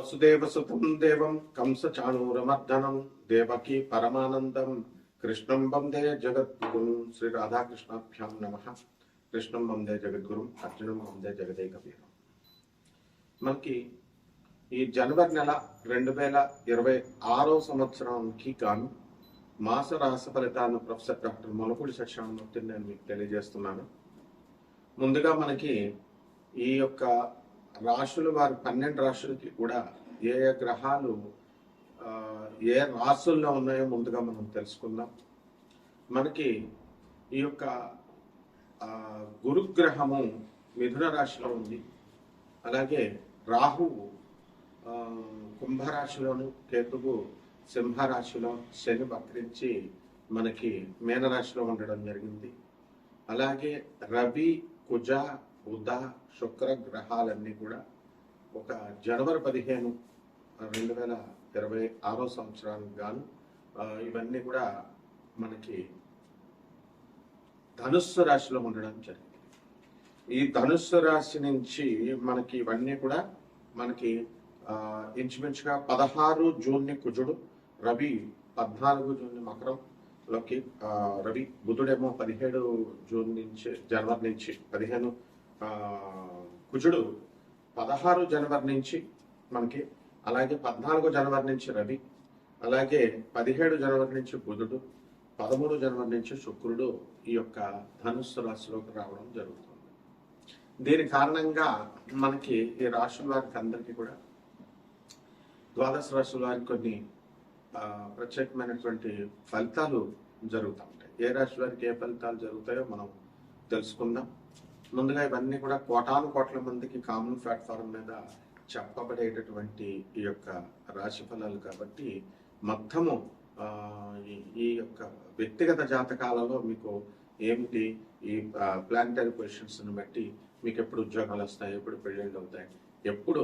వసుదేవసుతం దేవం కంసచాణూరమర్దనం దేవకీ పరమానందం కృష్ణం వందే జగద్గురు శ్రీ రాధాకృష్ణాభ్యాం నమ కృష్ణం వందే జగద్గురు అర్జునం వందే జగదేక వీరం మనకి ఈ జనవరి నెల రెండు వేల ఇరవై ఆరో సంవత్సరానికి గాను మాస రాస ఫలితాలను ప్రొఫెసర్ డాక్టర్ మొలపూడి సత్యనారాయణమూర్తిని నేను మీకు తెలియజేస్తున్నాను. ముందుగా మనకి ఈ యొక్క రాశులు వారు పన్నెండు రాశులకి కూడా ఏ ఏ గ్రహాలు ఏ రాశుల్లో ఉన్నాయో ముందుగా మనం తెలుసుకుందాం. మనకి ఈ యొక్క గురుగ్రహము మిథున రాశిలో ఉంది. అలాగే రాహువు కుంభరాశిలోను కేతువు సింహరాశిలో శని వక్రించి మనకి మీనరాశిలో ఉండడం జరిగింది. అలాగే రవి కుజ బుధ శుక్ర గ్రహాలన్నీ కూడా ఒక జనవరి పదిహేను రెండు వేల ఇరవై ఆరో సంవత్సరానికి గాను ఇవన్నీ కూడా మనకి ధనుస్సు రాశిలో ఉండడం జరిగింది. ఈ ధనుస్సు రాశి నుంచి మనకి ఇవన్నీ కూడా మనకి ఇంచుమించుగా పదహారు జూన్ని కుజుడు రవి పద్నాలుగు జూన్ని మకరంలోకి రవి బుధుడేమో పదిహేడు జూన్ నుంచి జనవరి నుంచి పదిహేను కుజుడు పదహారు జనవరి నుంచి మనకి అలాగే పద్నాలుగు జనవరి నుంచి రవి అలాగే పదిహేడు జనవరి నుంచి బుధుడు పదమూడు జనవరి నుంచి శుక్రుడు ఈ యొక్క ధనుస్సు రాశిలోకి రావడం జరుగుతుంది. దీని కారణంగా మనకి ఈ రాశుల వారికి అందరికీ కూడా ద్వాదశ రాశుల వారికి కొన్ని ప్రత్యేకమైనటువంటి ఫలితాలు జరుగుతూ ఉంటాయి ఏ రాశి వారికి ఏ ఫలితాలు జరుగుతాయో మనం తెలుసుకుందాం. ముందుగా ఇవన్నీ కూడా కోటాను కోట్ల మందికి కామన్ ప్లాట్ఫామ్ మీద చెప్పబడేటటువంటి ఈ యొక్క రాశి ఫలాలు కాబట్టి మొత్తము ఈ- ఈ యొక్క వ్యక్తిగత జాతకాలలో మీకు ఏమిటి? ఈ ప్లానిటరీ పొజిషన్స్ని బట్టి మీకు ఎప్పుడు ఉద్యోగాలు వస్తాయి ఎప్పుడు పెళ్ళిళ్ళు అవుతాయి ఎప్పుడు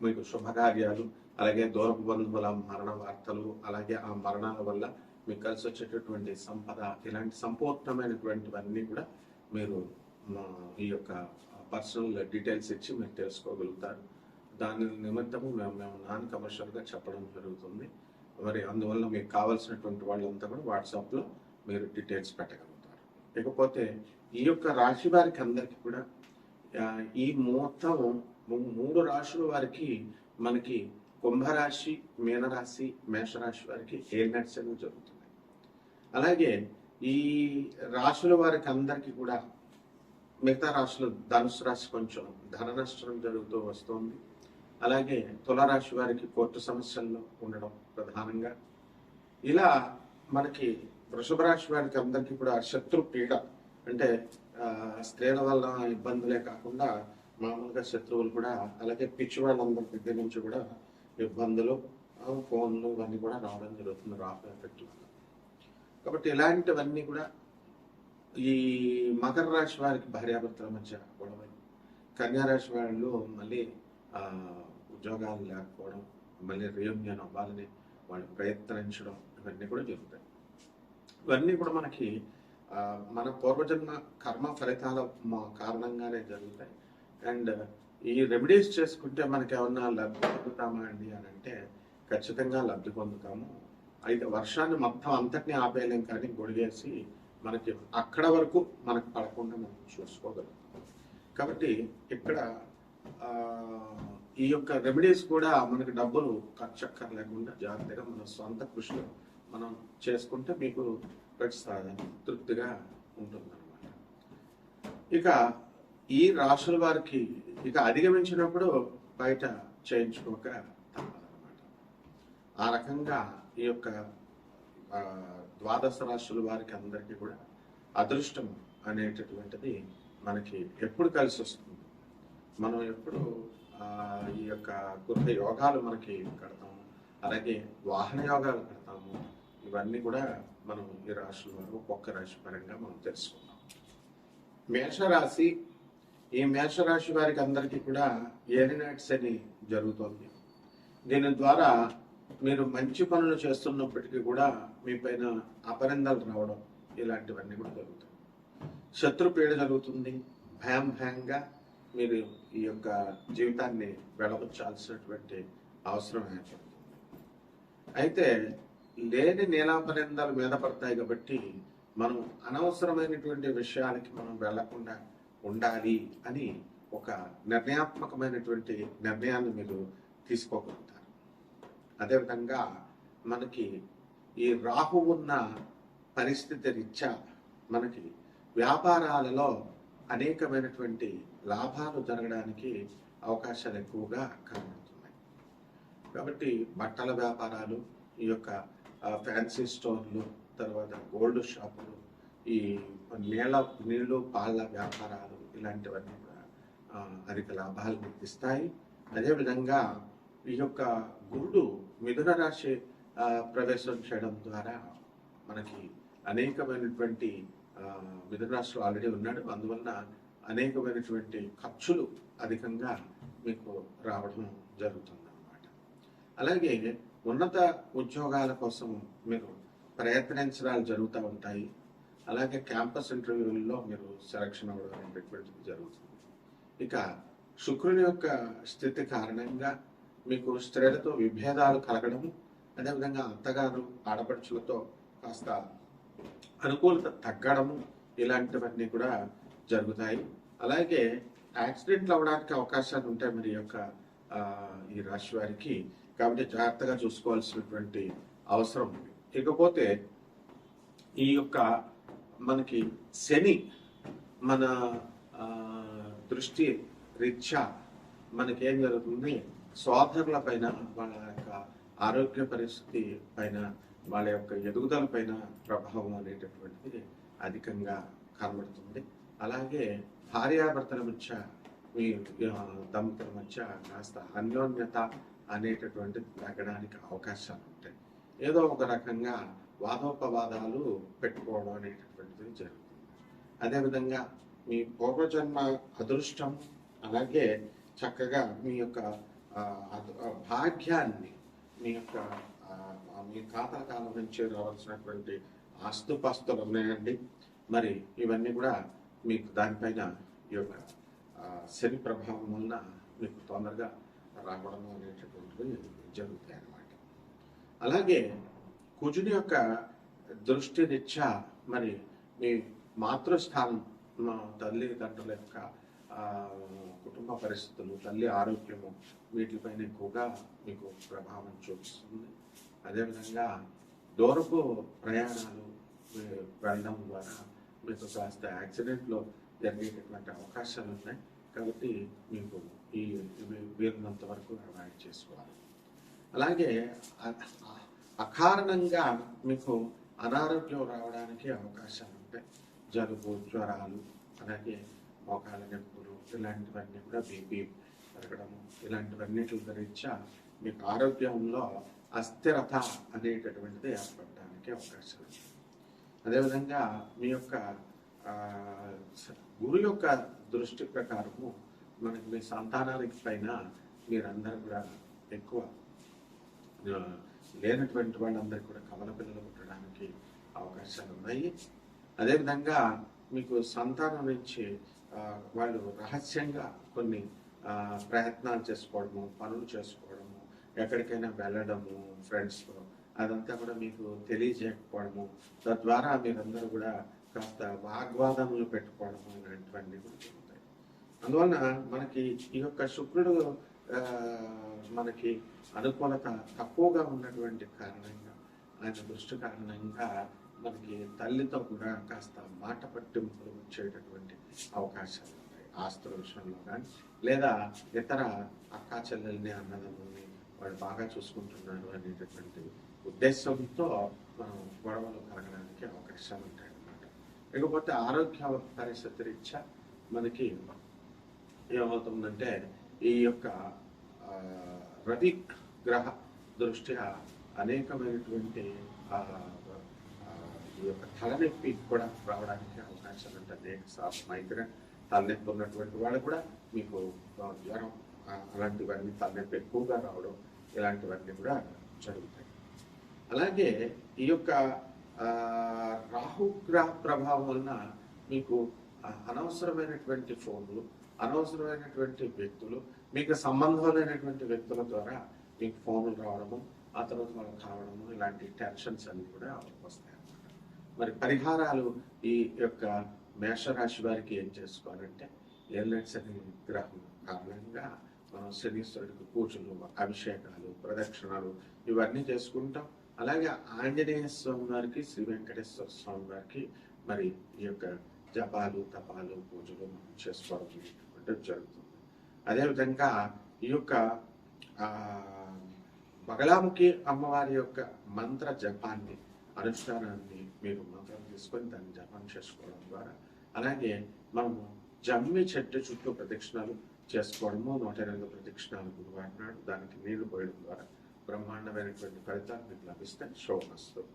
మీకు శుభకార్యాలు అలాగే దూరపు బంధువుల మరణ వార్తలు అలాగే ఆ మరణాల వల్ల మీకు కలిసి వచ్చేటటువంటి సంపద ఇలాంటి సంపూర్ణమైనటువంటివన్నీ కూడా మీరు ఈ యొక్క పర్సనల్ డీటెయిల్స్ ఇచ్చి మీరు తెలుసుకోగలుగుతారు. దాని నిమిత్తము మేము మేము నాన్ కమర్షియల్గా చెప్పడం జరుగుతుంది. మరి అందువల్ల మీకు కావాల్సినటువంటి వాళ్ళంతా కూడా వాట్సాప్లో మీరు డీటెయిల్స్ పెట్టగలుగుతారు. ఇకపోతే ఈ యొక్క రాశి వారికి అందరికీ కూడా ఈ మొత్తం మూడు రాశుల వారికి మనకి కుంభరాశి మీనరాశి మేషరాశి వారికి ఏ నడిచలు జరుగుతుంది? అలాగే ఈ రాశుల వారికి అందరికీ కూడా మిగతా రాశులు ధనుసు రాశి కొంచెం ధన నష్టం జరుగుతూ వస్తుంది. అలాగే తులారాశి వారికి కోర్టు సమస్యల్లో ఉండడం ప్రధానంగా. ఇలా మనకి వృషభ రాశి వారికి అందరికీ కూడా శత్రు పీడ అంటే స్త్రీల వల్ల ఇబ్బందులే కాకుండా మామూలుగా శత్రువులు కూడా అలాగే పిచ్చి వాళ్ళందరి దగ్గర నుంచి కూడా ఇబ్బందులు ఫోన్లు ఇవన్నీ కూడా రావడం జరుగుతుంది రాఫ్ ఎఫెక్ట్ కాబట్టి ఇలాంటివన్నీ కూడా ఈ మకర రాశి వారికి భార్యాభర్తల మధ్య గొడవలు. కన్యారాశి వాళ్ళు మళ్ళీ ఉద్యోగాలు లేకపోవడం మళ్ళీ రీయూనియన్ అవ్వాలని వాళ్ళు ప్రయత్నించడం ఇవన్నీ కూడా జరుగుతాయి. ఇవన్నీ కూడా మనకి మన పూర్వజన్మ కర్మ ఫలితాల కారణంగానే జరుగుతాయి. అండ్ ఈ రెమెడీస్ చేసుకుంటే మనకి ఏమన్నా లబ్ధి పొందుతామా అండి అని అంటే ఖచ్చితంగా లబ్ధి పొందుతాము. అయితే వర్షాన్ని మొత్తం అంతటిని ఆపేయలేం కానీ గొడిగేసి మనకి అక్కడ వరకు మనకు పడకుండా మనం చూసుకోగలుగుతాం కాబట్టి ఇక్కడ ఈ యొక్క రెమెడీస్ కూడా మనకి డబ్బులు ఖర్చు అక్కర్లేకుండా జాగ్రత్తగా మన సొంత కృషిలో మనం చేసుకుంటే మీకు ప్రతిసారి తృప్తిగా ఉంటుందన్నమాట. ఇక ఈ రాశుల వారికి ఇక అధిగమించినప్పుడు బయట చేయించుకోక తప్పదన్నమాట. ఆ రకంగా ఈ యొక్క ద్వాదశ రాశుల వారికి అందరికీ కూడా అదృష్టం అనేటటువంటిది మనకి ఎప్పుడు కలిసి వస్తుంది. మనం ఎప్పుడు ఈ యొక్క గృహ యోగాలు మనకి కడతాము అలాగే వాహన యోగాలు కడతాము ఇవన్నీ కూడా మనం ఈ రాశుల వారు ఒక్కొక్క రాశి పరంగా మనం తెలుసుకుందాం. మేషరాశి ఈ మేషరాశి వారికి అందరికీ కూడా ఏలినాటి శని జరుగుతోంది. దీని ద్వారా మీరు మంచి పనులు చేస్తున్నప్పటికీ కూడా మీ పైన అపరిందలు రావడం ఇలాంటివన్నీ కూడా జరుగుతాయి. శత్రు పీడ జరుగుతుంది. భయం భయంగా మీరు ఈ యొక్క జీవితాన్ని వెళ్ళవచ్చాల్సినటువంటి అవసరం ఏర్పడుతుంది. అయితే లేని నీలాపనిందాలు మీద పడతాయి కాబట్టి మనం అనవసరమైనటువంటి విషయాలకి మనం వెళ్ళకుండా ఉండాలి అని ఒక నిర్ణయాత్మకమైనటువంటి నిర్ణయాన్ని మీరు తీసుకోగలుగుతారు. అదేవిధంగా మనకి ఈ రాహు ఉన్న పరిస్థితి రీత్యా మనకి వ్యాపారాలలో అనేకమైనటువంటి లాభాలు జరగడానికి అవకాశాలు ఎక్కువగా కనబడుతున్నాయి. కాబట్టి బట్టల వ్యాపారాలు ఈ యొక్క ఫ్యాన్సీ స్టోర్లు తర్వాత గోల్డ్ షాపులు ఈ నీళ్ళ నీళ్ళు పాల వ్యాపారాలు ఇలాంటివన్నీ కూడా అధిక లాభాలు ఇస్తాయి. అదేవిధంగా ఈ యొక్క గురుడు మిథున రాశి ప్రవేశం చేయడం ద్వారా మనకి అనేకమైనటువంటి మిథున రాశిలో ఆల్రెడీ ఉన్నాడు. అందువలన అనేకమైనటువంటి ఖర్చులు అధికంగా మీకు రావడం జరుగుతుంది అన్నమాట అలాగే ఉన్నత ఉద్యోగాల కోసం మీరు ప్రయత్నించడాలు జరుగుతూ ఉంటాయి. అలాగే క్యాంపస్ ఇంటర్వ్యూల్లో మీరు సెలక్షన్ అవ్వడం అనేటటువంటిది జరుగుతుంది. ఇక శుక్రుని యొక్క స్థితి కారణంగా మీకు స్త్రీలతో విభేదాలు కలగడము అదేవిధంగా అత్తగారు ఆడపడుచులతో కాస్త అనుకూలత తగ్గడము ఇలాంటివన్నీ కూడా జరుగుతాయి. అలాగే యాక్సిడెంట్లు అవ్వడానికి అవకాశాలు ఉంటాయి మరి యొక్క ఈ రాశి వారికి. కాబట్టి జాగ్రత్తగా చూసుకోవాల్సినటువంటి అవసరం ఉంది. ఇకపోతే ఈ యొక్క మనకి శని మన దృష్టి రీత్యా మనకేం జరుగుతుంది? సోదరుల పైన వాళ్ళ యొక్క ఆరోగ్య పరిస్థితి పైన వాళ్ళ యొక్క ఎదుగుదల పైన ప్రభావం అనేటటువంటిది అధికంగా కనబడుతుంది. అలాగే భార్యాభర్తల మధ్య మీ దంపతుల మధ్య కాస్త అన్యోన్యత అనేటటువంటిది తగ్గడానికి అవకాశాలు ఉంటాయి. ఏదో ఒక రకంగా వాదోపవాదాలు పెట్టుకోవడం అనేటటువంటిది జరుగుతుంది. అదేవిధంగా మీ పూర్వజన్మ అదృష్టం అలాగే చక్కగా మీ యొక్క భాగ్యాన్ని మీ యొక్క మీ ఖాతా కాలం నుంచి రావాల్సినటువంటి ఆస్తుపాస్తులు ఉన్నాయండి. మరి ఇవన్నీ కూడా మీకు దానిపైన ఈ యొక్క శని ప్రభావం వలన మీకు తొందరగా రావడం అనేటటువంటివి జరుగుతాయి అన్నమాట. అలాగే కుజుని యొక్క దృష్టి నిత్యా మరి మీ మాతృస్థానం తల్లిదండ్రుల యొక్క కుటుంబ పరిస్థితులు తల్లి ఆరోగ్యము వీటిపైన ఎక్కువగా మీకు ప్రభావం చూపిస్తుంది. అదేవిధంగా దూరపు ప్రయాణాలు వెళ్ళడం ద్వారా మీకు కాస్త యాక్సిడెంట్లో జరిగేటటువంటి అవకాశాలు ఉన్నాయి. కాబట్టి మీకు ఈ ఇవి వీరినంత వరకు అవాయిడ్ చేసుకోవాలి. అలాగే అకారణంగా మీకు అనారోగ్యం రావడానికి అవకాశాలు ఉంటాయి. జలుబు జ్వరాలు అలాగే మోకాల నొప్పులు ఇలాంటివన్నీ కూడా బీపీ పెరగడము ఇలాంటివన్నిటి గురించి మీకు ఆరోగ్యంలో అస్థిరత అనేటటువంటిది ఏర్పడడానికి అవకాశాలు ఉంది. అదేవిధంగా మీ యొక్క గురు యొక్క దృష్టి ప్రకారము మనకి మీ సంతానానికి పైన మీరందరూ కూడా ఎక్కువ లేనటువంటి వాళ్ళందరికీ కూడా కవల పిల్లలు పుట్టడానికి అవకాశాలు ఉన్నాయి. అదేవిధంగా మీకు సంతానం నుంచి వాళ్ళు రహస్యంగా కొన్ని ప్రయత్నాలు చేసుకోవడము పనులు చేసుకోవడం ఎక్కడికైనా వెళ్ళడము ఫ్రెండ్స్తో అదంతా కూడా మీకు తెలియజేయకపోవడము తద్వారా మీరందరూ కూడా కాస్త వాగ్వాదములు పెట్టుకోవడము ఇలాంటివన్నీ కూడా జరుగుతాయి. అందువలన మనకి ఈ యొక్క శుక్రుడు మనకి అనుకూలత తక్కువగా ఉన్నటువంటి కారణంగా ఆయన దృష్టి కారణంగా మనకి తల్లితో కూడా కాస్త మాట పట్టింపులు వచ్చేటటువంటి అవకాశాలు ఉంటాయి. ఆస్తుల విషయంలో కానీ లేదా ఇతర అక్కా చెల్లెల్ని అన్నదమ్ముల్ని వాడు బాగా చూసుకుంటున్నాడు అనేటటువంటి ఉద్దేశంతో మనం గొడవలు కలగడానికి అవకాశాలు ఉంటాయి అన్నమాట లేకపోతే ఆరోగ్య పరిస్థితి రీత్యా మనకి ఏమవుతుందంటే ఈ యొక్క రవి గ్రహ దృష్ట్యా అనేకమైనటువంటి ఈ యొక్క తలనొప్పి కూడా రావడానికి అవకాశాలు ఉంటాయి అనేక సార్లు మైగ్రేన్ తలనొప్పి ఉన్నటువంటి వాళ్ళు కూడా మీకు జ్వరం అలాంటివన్నీ తలనొప్పి ఎక్కువగా రావడం ఇలాంటివన్నీ కూడా జరుగుతాయి. అలాగే ఈ యొక్క రాహుగ్రహ ప్రభావం వలన మీకు అనవసరమైనటువంటి ఫోన్లు అనవసరమైనటువంటి వ్యక్తులు మీకు సంబంధం లేనటువంటి వ్యక్తుల ద్వారా మీకు ఫోన్లు రావడము ఆ తర్వాత వాళ్ళకి కావడము ఇలాంటి టెన్షన్స్ అన్ని కూడా వస్తాయి అన్నమాట మరి పరిహారాలు ఈ యొక్క మేషరాశి వారికి ఏం చేసుకోవాలంటే ఏళ్ళని శని గ్రహం కారణంగా శనీశ్వరుడికి పూజలు అభిషేకాలు ప్రదక్షిణాలు ఇవన్నీ చేసుకుంటాం. అలాగే ఆంజనేయ స్వామి వారికి శ్రీ వెంకటేశ్వర స్వామి వారికి మరి ఈ యొక్క జపాలు తపాలు పూజలు మనం చేసుకోవడం జరుగుతుంది. అదేవిధంగా ఈ యొక్క బగలాముఖి అమ్మవారి యొక్క మంత్ర జపాన్ని అనుష్ఠానాన్ని మీరు మంత్రం తీసుకొని దాన్ని జపం చేసుకోవడం ద్వారా అలాగే మనము జమ్మి చెట్టు చుట్టూ ప్రదక్షిణాలు చేసుకోవడము నూట ఎనిమిది ప్రదక్షిణాలు గురువారం నాడు దానికి నీళ్ళు పోయడం ద్వారా బ్రహ్మాండమైనటువంటి ఫలితాలు మీకు లభిస్తాయి శోభస్తు